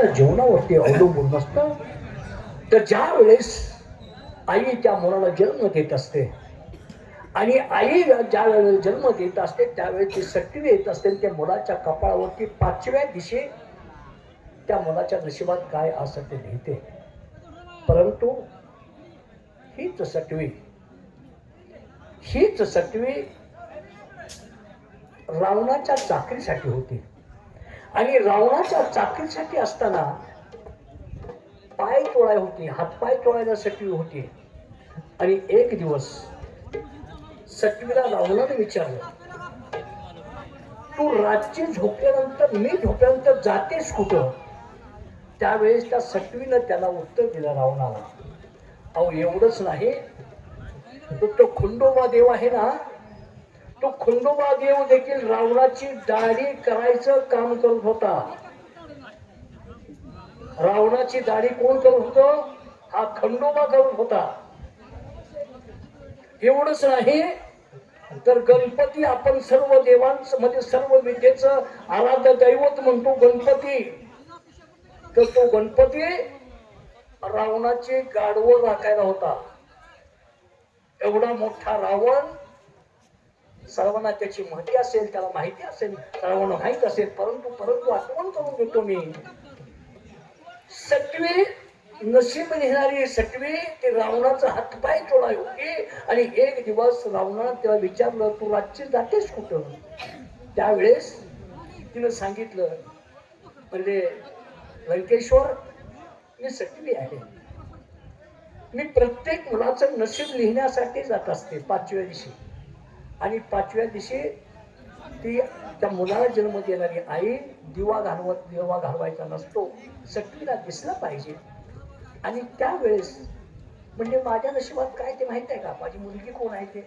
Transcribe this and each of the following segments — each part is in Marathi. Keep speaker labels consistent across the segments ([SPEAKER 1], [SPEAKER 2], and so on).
[SPEAKER 1] मुलाच्या जीवनावरती अवलंबून नसतं. तर ज्या वेळेस आई त्या मुलाला जन्म देत असते आणि आई ज्या वेळेला जन्म देत असते त्यावेळेस ती सटवी येत असते त्या मुलाच्या कपाळावरती पाचव्या दिशे त्या मुलाच्या नशिबात काय असं ते लिहिते. परंतु हीच सटवी हीच सटवी रावणाच्या चाकरीसाठी होती. आणि रावणाच्या चाकरीसाठी असताना पाय तोडाय होती हातपाय टोळायला सटवी होती. आणि एक दिवस सटवीला रावणाने विचारलं तू रात्री झोपल्यानंतर मी झोपल्यानंतर जातेस कुठं? त्यावेळेस त्या सटवीनं त्याला उत्तर दिलं रावणाला अहो एवढंच नाही तो तो खंडोबा देव आहे ना तो खंडोबा देव देखील रावणाची दाढी करायचं काम करत होता. रावणाची दाढी कोण करत होत? हा खंडोबा करत होता. एवढंच नाही तर गणपती आपण सर्व देवांच म्हणजे सर्व विद्येच आराध्य दैवत म्हणतो गणपती. तर तो गणपती रावणाची गाडवं राखायला होता. एवढा मोठा रावण सर्वांना त्याची माहिती असेल त्याला माहिती असेल सर्वांना माहीत असेल परंतु परंतु आठवण करून देतो मी. सटवी नशीब लिहिणारी सटवी ते रावणाचा हातपाय तोडाय होती आणि एक दिवस रावणानं तिला विचारलं तू रातची जातेस कुठं? त्यावेळेस तिनं सांगितलं म्हणजे लंकेश्वर मी सटवी आहे. मी प्रत्येक मुलाचं नशीब लिहिण्यासाठी जात असते पाचव्या दिवशी. आणि पाचव्या दिवशी ती त्या मुलाला जन्म देणारी आई दिवा घालवत दिवा घालवायचा नसतो सटवीला दिसला पाहिजे. आणि त्यावेळेस म्हणजे माझ्या नशिबात काय ते माहीत आहे का? माझी मुलगी कोण आहे ते?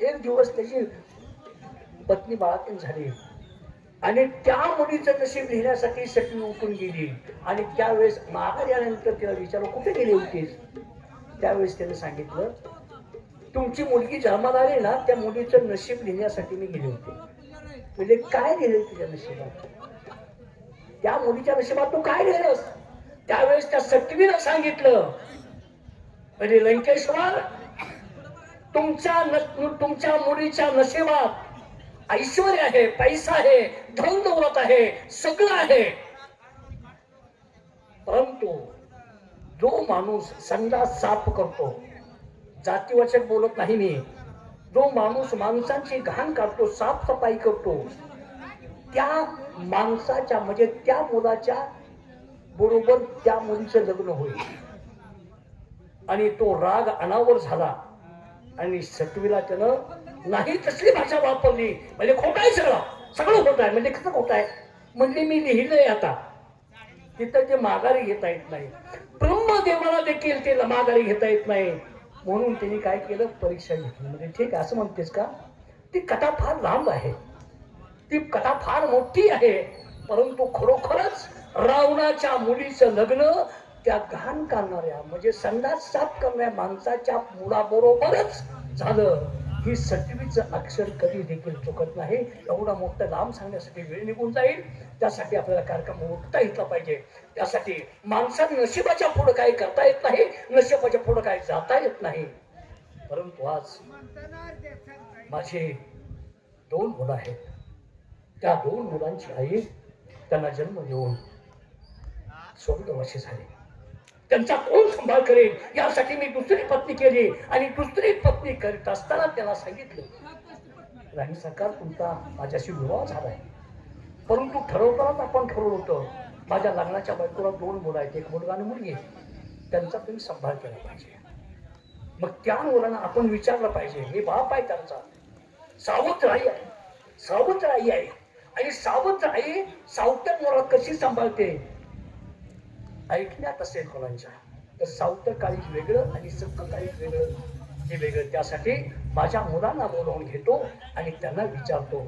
[SPEAKER 1] एक दिवस त्याची पत्नी बाळातीन झाली. आणि त्या मुलीचं नशीब लिहिण्यासाठी सटवी उठून गेली. आणि त्यावेळेस माघार आल्यानंतर तिला विचारलं कुठे गेली होतीस? त्यावेळेस त्याने सांगितलं तुमची मुलगी जन्माला आली ना त्या मुलीचं नशीब लिहिण्यासाठी मी गेले होते. म्हणजे काय लिहिले तुझ्या नशिबात? त्या मुलीच्या नशिबात तू काय लिहिलंस? त्यावेळेस त्या सटवीनं सांगितलं. म्हणजे लंकेश्वर तुमच्या तुमच्या मुलीच्या नशिबात ऐश्वर आहे पैसा आहे धन दौलत आहे सगळं आहे. परंतु जो माणूस संडास साफ करतो जातीवाचक बोलत नाही मी. जो माणूस माणसांची घाण काढतो साफसफाई करतो त्या माणसाच्या म्हणजे त्या मुलाच्या बरोबर त्या मुलीचं लग्न होईल. आणि तो राग अनावर झाला आणि सटवीला त्यानं नाही तसली भाषा वापरली. म्हणजे खोट आहे सगळं. सगळं खोट आहे. म्हणजे कसं खोट आहे? म्हणजे मी लिहिलंय आता. तिथं ते माघारी घेता येत नाही. ब्रह्मदेवाला देखील ते माघारी घेता येत नाही. म्हणून त्यांनी काय केलं? परीक्षा घेतली. म्हणजे ठीक आहे असं म्हणतेस का? ती कथा फार लांब आहे. ती कथा फार मोठी आहे. परंतु खरोखरच रावणाच्या मुलीचं लग्न त्या घाण करणाऱ्या म्हणजे संडास साफ करणाऱ्या माणसाच्या मुलाबरोबरच झालं. हे सटवीचं अक्षर कधी देखील चुकत नाही. एवढा मोठा लांब सांगण्यासाठी वेळ निघून जाईल. त्यासाठी आपल्याला कार्यक्रम उठता येतला पाहिजे. त्यासाठी माणसाने नशिबाच्या पुढं काही करता येत नाही. नशिबाच्या पुढं काही जाता येत नाही. परंतु आज माझे दोन मुलं आहेत. त्या दोन मुलांची आई त्यांना जन्म देऊन स्वर्गवाशी झाली. त्यांचा कोण सांभाळ करेल? यासाठी मी दुसरी पत्नी केली. आणि दुसरी पत्नी करीत असताना त्याला सांगितलं राणी सरकार तुमचा माझ्याशी विवाह झालाय. परंतु ठरवतानाच आपण ठरवलं होतं. माझ्या लग्नाच्या बायकोला दोन मुलं आहेत. एक मुलगा आणि मुलगी त्यांचा तुम्ही सांभाळ केला पाहिजे. मग त्या मुलांना आपण विचारलं पाहिजे हे बाप आहे त्यांचा. सावत्र आई आहे. सावत राई आहे. आणि सावत आई सावत्या मुला कशी सांभाळते? ऐकण्यात असेल कोणाच्या तर सावतं काळीज वेगळं आणि सत्य काळीज वेगळं. हे वेगळं. त्यासाठी माझ्या मुलांना बोलावून घेतो आणि त्यांना विचारतो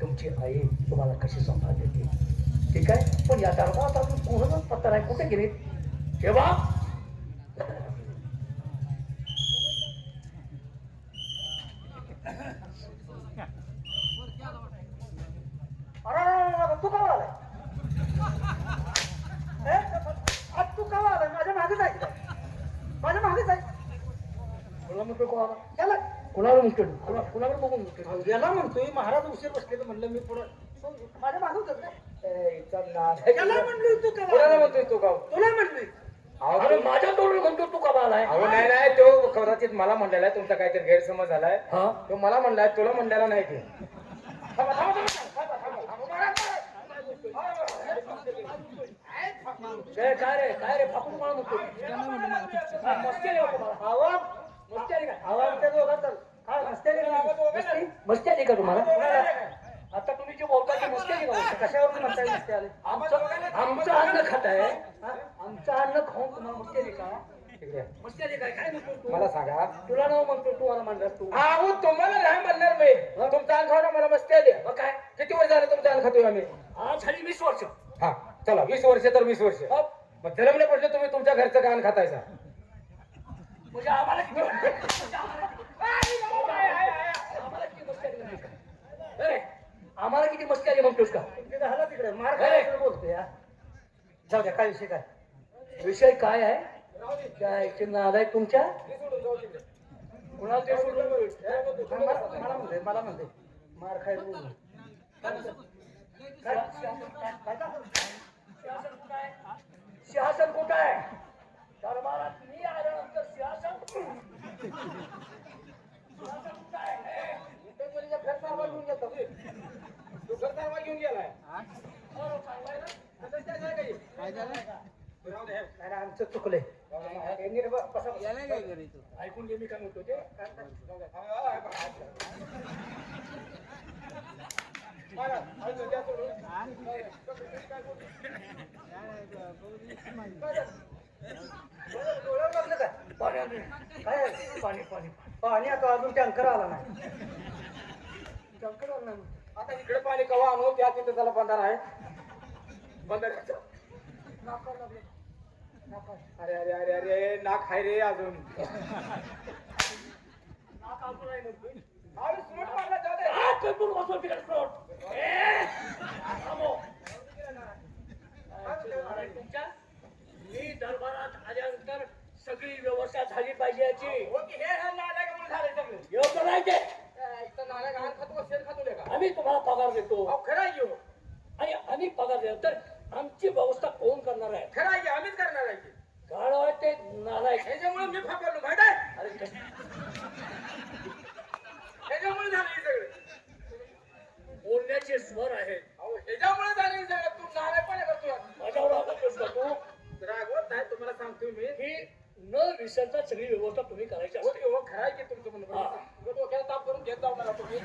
[SPEAKER 1] तुमची आई तुम्हाला कशी सांभाळ देते ठीक आहे? पण या धर्मात अजून कोणाचाच पत्ता नाही कुठे गेले? तेव्हा अरे तू का आलाय म्हणतो कोणाला
[SPEAKER 2] त्याला
[SPEAKER 1] कुणाला म्हणतो कुणा कुणाला बघून म्हणतो
[SPEAKER 2] म्हणतोय महाराज उशीर बसले तर म्हणलं मी पुढं माझ्या मागं होतं का. त्याला तू
[SPEAKER 3] म्हणतोय गाव
[SPEAKER 2] तुला
[SPEAKER 1] अरे माझ्या तोडून म्हणतो तू का बालाय
[SPEAKER 3] अहो नाही नाही तो कदाचित मला म्हणलेला आहे तुमचा काहीतरी गैरसमज झालाय
[SPEAKER 1] हा
[SPEAKER 3] तो मला म्हणलाय तुला म्हणलेला नाही ते
[SPEAKER 1] काय काय रे काय रे फाकून मला म्हणतो हा, मस्ती आली वाटतं मला.
[SPEAKER 2] आवाज
[SPEAKER 1] मस्ती आली का
[SPEAKER 2] आवाज त्या दोघात चाल. हा मस्ती आली का?
[SPEAKER 1] मस्ती मस्ती आली का तुम्हाला? आता तुम्ही जे बोलता ते मस्ती आली का?
[SPEAKER 2] कशावरून म्हणताय मस्ती आली?
[SPEAKER 1] आमचं अन्न खाताय आमचं अन्न खाऊन तुम्हाला मस्ती आली का?
[SPEAKER 3] तिकडे.
[SPEAKER 1] मस्ती आली काय काय म्हणतो तू?
[SPEAKER 3] मला सांगा.
[SPEAKER 1] तुला नाव म्हणतो तू मला म्हणणार तू.
[SPEAKER 3] अहो तुम्हाला नाही म्हणणार मी. तुमचा अन्न खाऊ मला मस्ती आली.
[SPEAKER 1] मग काय?
[SPEAKER 3] किती वर्ष झालं तुमचा अन्न खातोय आम्ही?
[SPEAKER 1] आज झाली वीस वर्ष.
[SPEAKER 3] हा चला वीस वर्ष तर वीस वर्ष.
[SPEAKER 1] हो.
[SPEAKER 3] मग जन्मल्यापासून तुम्ही तुमच्या घरचं गाण खातायचा
[SPEAKER 1] म्हणजे आम्हाला आम्हाला किती मस्ती आली म्हणतोस का? ए, आम्हाला किती मस्ती आली म्हणतोस का?
[SPEAKER 2] ते झालं तिकडे. मार. खायला बोलतोय हा. जाऊ द्या काय विषय काय?
[SPEAKER 1] विषय काय आहे? काय नाद आहे तुमच्या? कुणाला ते
[SPEAKER 2] मला म्हणते मला म्हणते मार खायला काय?
[SPEAKER 1] सिंहासन कुठं आहे? मी आल्यानंतर सिंहासन सिंहासन कुठं आहे?
[SPEAKER 3] तू घर दारवा घेऊन गेलाय?
[SPEAKER 2] नाही, नाही, आमचं चुकलंय.
[SPEAKER 1] ऐकून घे मी काय म्हणतो ते.
[SPEAKER 2] काय?
[SPEAKER 1] पाणी.
[SPEAKER 2] काय?
[SPEAKER 1] पाणी पाणी
[SPEAKER 2] पाणी. आता अजून टँकर आला नाही.
[SPEAKER 1] टंकर आणलं ना.
[SPEAKER 3] आता इकडे पाणी कवा आणू त्या तिथे त्याला बंधार आहे बंधार
[SPEAKER 1] लागलं.
[SPEAKER 3] अरे अरे अरे अरे नाक हाय रे अजून
[SPEAKER 1] नाक अजून आहे म्हणतोय.
[SPEAKER 3] अरे सुमट मारला जाऊ दे.
[SPEAKER 1] आ, पेटून बसव तिकडे सोड. ए, थांबव. काय तुमच्या? मी दरबारात आल्यानंतर सगळी व्यवस्था झाली पाहिजे याची
[SPEAKER 3] हो की हे हे नालायक म्हणून झालंय सगळं.
[SPEAKER 1] योग्य नाही ते
[SPEAKER 3] ए, इथं नालायक घाण खातो का शेण खातो रे का?
[SPEAKER 1] आम्ही तुम्हाला पगार देतो
[SPEAKER 3] अहो, खरं आहे की हो.
[SPEAKER 1] आणि आम्ही पगार देतो तर आमची व्यवस्था कोण करणार आहे
[SPEAKER 3] खरं आहे की आम्हीच करणार आहे की.
[SPEAKER 1] गाढव आहे ते नालायक
[SPEAKER 3] ह्याच्यामुळे मी फापरलो माहीत आहे
[SPEAKER 1] अरे ते-
[SPEAKER 3] ह्याच्यामुळे झालं हे सगळं
[SPEAKER 1] बोलण्याचे स्वर आहेत
[SPEAKER 3] अहो ह्याच्यामुळे झालं हे सगळं तू नालायकपणा करतो
[SPEAKER 1] माझ्यावर रागवतोस का तू
[SPEAKER 3] रागवत सांगतोय मी
[SPEAKER 1] ही न विसरता सगळी व्यवस्था तुम्ही करायची
[SPEAKER 3] हो
[SPEAKER 1] असते.
[SPEAKER 3] की हो खरं आहे की तुमचं म्हणणं
[SPEAKER 1] हा.
[SPEAKER 3] डोक्याला ताप करून घेत जाऊ नका तुम्ही.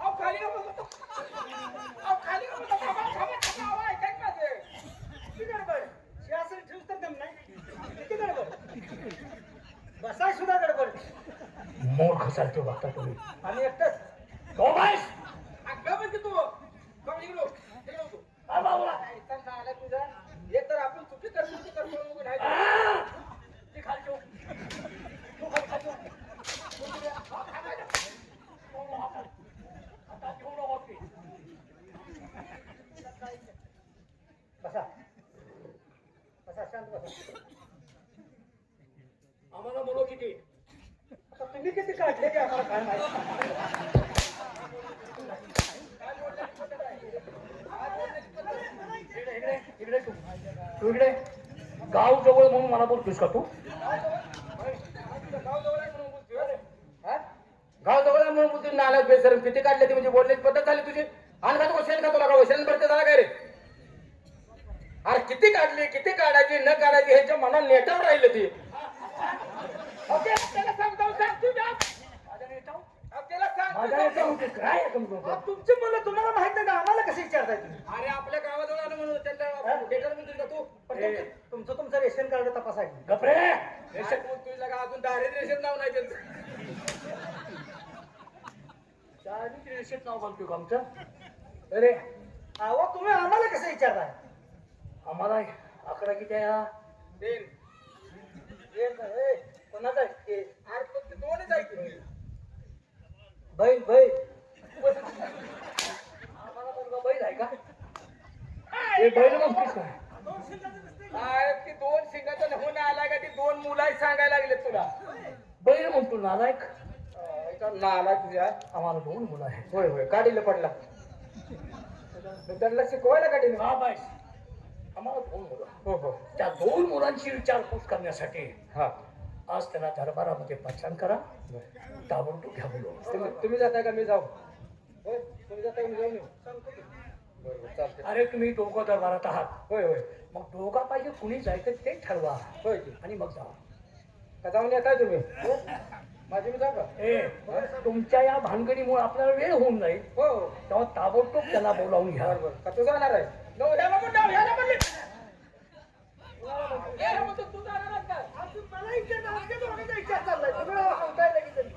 [SPEAKER 3] अहो, खाली का का की
[SPEAKER 2] बसाय सुद्धा गडबड.
[SPEAKER 1] मूर्ख सारखे बघता तुम्ही.
[SPEAKER 2] आम्ही एकटंच.
[SPEAKER 1] हो बाईस
[SPEAKER 3] अगं बस की तू. कमी इकडं. इकडं तू.
[SPEAKER 1] काय बाबूला
[SPEAKER 3] काय इथं नालायक तुझा? एक तर आपण चुकी करतो चुकी करतो म्हणून नाही.
[SPEAKER 1] आ! ते खाली ठेव. तू खाली खाली ठेव. तू तिकडे. हा, खाली ठेव. ठेव ना हातात. हातात ठेव ना वरती.
[SPEAKER 2] बसा बसा शांत बसा
[SPEAKER 1] आम्हाला म्हणू किती
[SPEAKER 2] आता तुम्ही किती काढले ते आम्हाला काय माहिती
[SPEAKER 1] इकडे इकडे इकडे तू तू इकडे. गाव जवळ म्हणून मला बोलतोस का तू?
[SPEAKER 3] गाव जवळ म्हणून बोलतोय, अरे. बेसर म्हणून बेसरम. किती काढले ते म्हणजे बोलण्याची पद्धत झाली तुझी? आणि का तू शेण खातो लागा शेण भरते झाला काय रे? अरे किती काढली किती काढायची न काढायची ह्याच्या मनात नेटावर राहिलं ती अहो, ते त्याला समजावून सांग तू जा.
[SPEAKER 1] माझ्या नेटाव
[SPEAKER 3] अहो,
[SPEAKER 1] म्हणतोस काय तुमचं?
[SPEAKER 2] अहो, तुमची मुलं तुम्हाला माहीत नाही का आम्हाला कसे विचारताय तुम्ही?
[SPEAKER 3] अरे आपल्या गावाजवळ आलं म्हणून डेटर का तू?
[SPEAKER 2] पण तुमचं- तुमचं तुमचं रेशन कार्ड तपासायचं.
[SPEAKER 1] गपरे
[SPEAKER 3] रेशन तुझ्या का अजून दारिद्र्य रेशन नाव नाही त्यांचं.
[SPEAKER 1] रेषेत नाव का आमचं? अरे
[SPEAKER 2] अहो तुम्ही आम्हाला कसं विचारताय?
[SPEAKER 1] आम्हाला आकडा किती आहे हा?
[SPEAKER 3] देन.
[SPEAKER 2] हे काय, हे, कोणाचं आहे? हे,
[SPEAKER 3] अरे पण ते दोनच आहे की?
[SPEAKER 2] बैल बैल
[SPEAKER 1] बैल आहे का हे बैल म्हणतोस काय
[SPEAKER 3] ती दोन शिंगाचा नमुना आला का ती दोन मुलं सांगायला लागले तुला?
[SPEAKER 1] बैल म्हणतो नालायक.
[SPEAKER 3] अं, इथं नाला तुझ्या.
[SPEAKER 1] आम्हाला दोन मुलं आहेत.
[SPEAKER 3] होय होय. काढीला पडला. त्यांना शिकवायला काढील
[SPEAKER 1] हा बाय आम्हाला दोन मुलं.
[SPEAKER 3] हो हो.
[SPEAKER 1] त्या दोन मुलांची विचारपूस करण्यासाठी
[SPEAKER 3] हा.
[SPEAKER 1] आज त्यांना दरबारामध्ये पछाण करा. ताबडतोब घ्या बोलू
[SPEAKER 3] तुम्ही तुम्ही जाताय का? मी जाऊ. होय? तुम्ही जाताय का? मी चालते
[SPEAKER 1] अरे तुम्ही दोघं दरबारात आहात.
[SPEAKER 3] होय होय.
[SPEAKER 1] मग दोघा पाहिजे कुणी जायचं ते ठरवा.
[SPEAKER 3] होय
[SPEAKER 1] आणि मग जावा.
[SPEAKER 3] का जाऊन येताय तुम्ही? हो माझी मी जाऊ का
[SPEAKER 1] ए तुमच्या या भानगडीमुळे आपल्याला वेळ होऊन जाईल.
[SPEAKER 3] हो.
[SPEAKER 1] तेव्हा ताबडतोब त्यांना बोलावून घ्या.
[SPEAKER 3] बरोबर का तू जाणार आहे नो, याला पण जाऊ, याला पण ले. याला म्हणतो, तू जाणार आहेस का?
[SPEAKER 2] अजून मला इच्छा नाही, आमच्या दोघांचा विचार चाललाय सगळं सांगताय लगेच.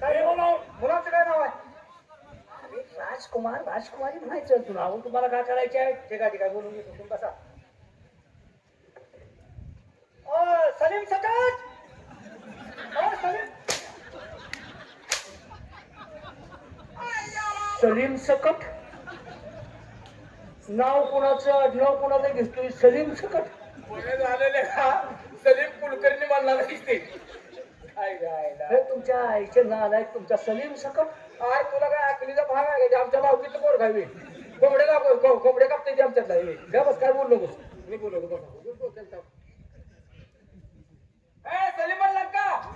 [SPEAKER 1] काय बोलावं?
[SPEAKER 3] मुलाचं काय नाव आहे
[SPEAKER 1] अरे राजकुमार राजकुमारी म्हणायचं तुला अहो, तुम्हाला काय करायचे आहे?
[SPEAKER 3] ठीक आहे ठीक आहे बोलून घेतो. तुम्ही कसा
[SPEAKER 2] ओ, सलीम सकट ओ, सलीम!
[SPEAKER 1] सलीम सकट नाव कोणाचं? नाव कोणाचं घेतोय सलीम सकट
[SPEAKER 3] बरं झालेलं का? सलीम कुलकर्णी म्हणला दिसते.
[SPEAKER 1] तुमच्या आईचे नाव आहे तुमचा सलीम सकट
[SPEAKER 3] आय तुला काय अकलीचा भाग आहे का? आमच्या भावकीचं पोर खावी कोंबडे को- कोंबडे कापते आमच्यातला हे. घ्या बस काय बोलू नकोस मी बोलू नको बसा. सलीम म्हणला का आता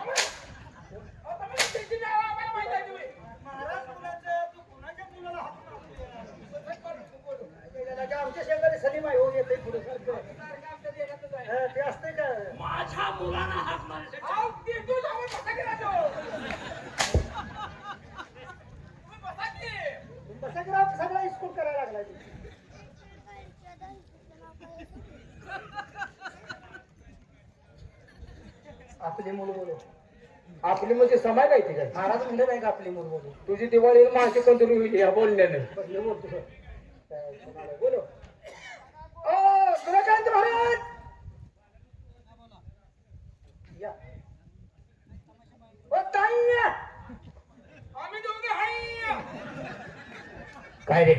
[SPEAKER 3] मी- आता मी त्याची नावं आम्हाला माहीत आहे तुम्ही.
[SPEAKER 2] महाराज मुलाचं, तू कोणाच्या मुलाला हात लावतोय? त्याला काय आमच्या शेजारी सलीम आहे हो येते पुढे हा, ते असते का
[SPEAKER 1] माझ्या मुलाला हात मारायचे
[SPEAKER 3] आव, ते तू जाऊन बसा की राजू. तुम्ही बसा की.
[SPEAKER 2] बसा की राव, सगळा इस्कूल करायला लागलाय तू.
[SPEAKER 1] आपली मुलं बोलू
[SPEAKER 3] आपली म्हणजे समाय काय ती काय?
[SPEAKER 2] महाराज म्हणले नाही का आपली मुलं बोलू
[SPEAKER 3] तुझी दिवाळी माझी कोणतरी होईल या बोलण्याने.
[SPEAKER 2] पहिले बोलतो सर.
[SPEAKER 3] काय कोणाला बोलो
[SPEAKER 2] ओ सूर्यकांत महाराज! या. ओ ताई! या.
[SPEAKER 3] आम्ही दोघे हाय!
[SPEAKER 1] काय रे?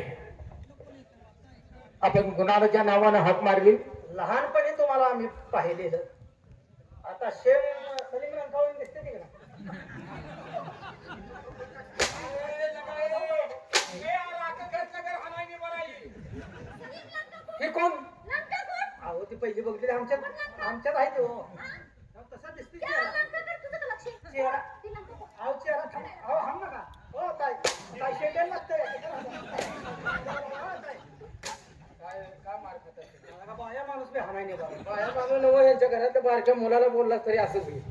[SPEAKER 3] आपण गुन्हाच्या नावानं हाक मारली?
[SPEAKER 2] लहानपणी तुम्हाला आम्ही पाहिलेलं. आता शेम सलीम रंगावून दिसते ते का
[SPEAKER 3] हे कोण?
[SPEAKER 2] अहो ती पहिली बघली आमच्यात आमच्यात आहे तो. तसा दिसते चेहरा चेहरा. अहो चेहरा थांब. अहो थांब नका हो ताई. ताई शेंडेल लागतंय बाया माणूस बी हाणाय नाही बाबा.
[SPEAKER 3] बाया माणूस नवं यांच्या घरात बारक्या मुलाला बोलला तरी असंच होईल.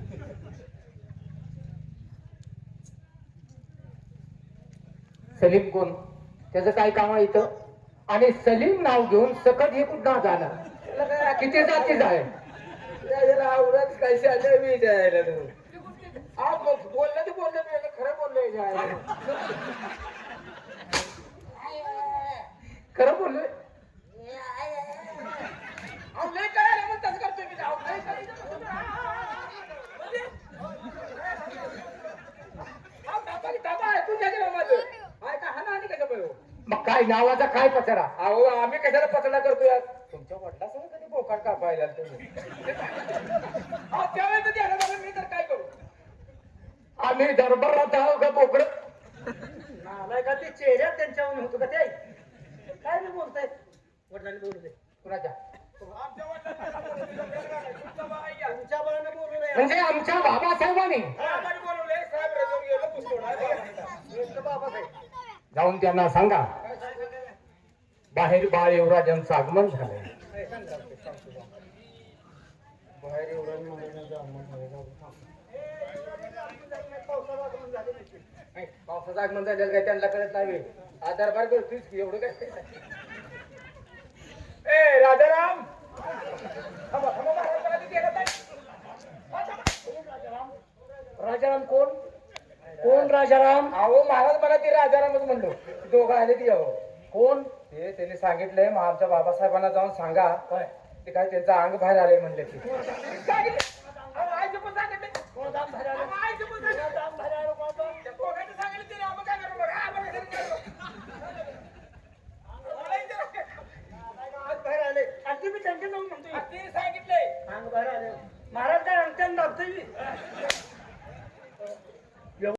[SPEAKER 3] सलीम कोण? त्याचं काय काम आहे इथं? आणि सलीम नाव घेऊन सकट हे कुठं जाणार? त्याला काय किती जातीच आहे त्याला आवडत काय शाळे मी मग बोललं ते बोललं मी खरं बोललोय जायला. खरं बोललोय अहो, लय कळालं म्हणून तसं करतोय मी. अहो, लय कळालं म्हणून. म्हणजे? अहो, दाबा की दाबा, ऐकून घ्या की राव माझं. आहे का हाना आणि कशा पाहिजे? मग काय नावाचा काय पचडा अहो आम्ही कशाला पचडा करतोय? तुमच्या वडिलासंग कधी बोकाड कापायला तुम्ही अहो, त्यावेळेस तर मी तर काय करू? आम्ही दरबारात आहो का बोकड?
[SPEAKER 2] नालाय का ते चेहऱ्यात त्यांच्यावर होतो का ते काय नाही बोलताय? वडिलांनी बोलू दे.
[SPEAKER 3] कुणाच्या?
[SPEAKER 2] तुमच्या बाळानं बोलू नये
[SPEAKER 3] म्हणजे आमच्या बाबासाहेबांनी.
[SPEAKER 2] यांचं बाबा. साहेब
[SPEAKER 3] जाऊन त्यांना सांगा? बाहेर बाळ युवराजांचं आगमन झालंय. पावसाचं आगमन झालेलं काय त्यांना कळत नाही. आ दरबार करतोय की एवढं काय? ए राजाराम.
[SPEAKER 1] राजाराम कोण? कोण राजाराम?
[SPEAKER 3] अहो महाराज मला ते राजारामच म्हणलो. दोघं आले ती अहो.
[SPEAKER 1] कोण?
[SPEAKER 3] ते त्यांनी सांगितलंय मग आमच्या बाबासाहेबांना जाऊन सांगा.
[SPEAKER 1] काय?
[SPEAKER 3] ते काय त्यांचं अंग बाहेर आलंय म्हणले ते.
[SPEAKER 2] महाराज काय आमच्या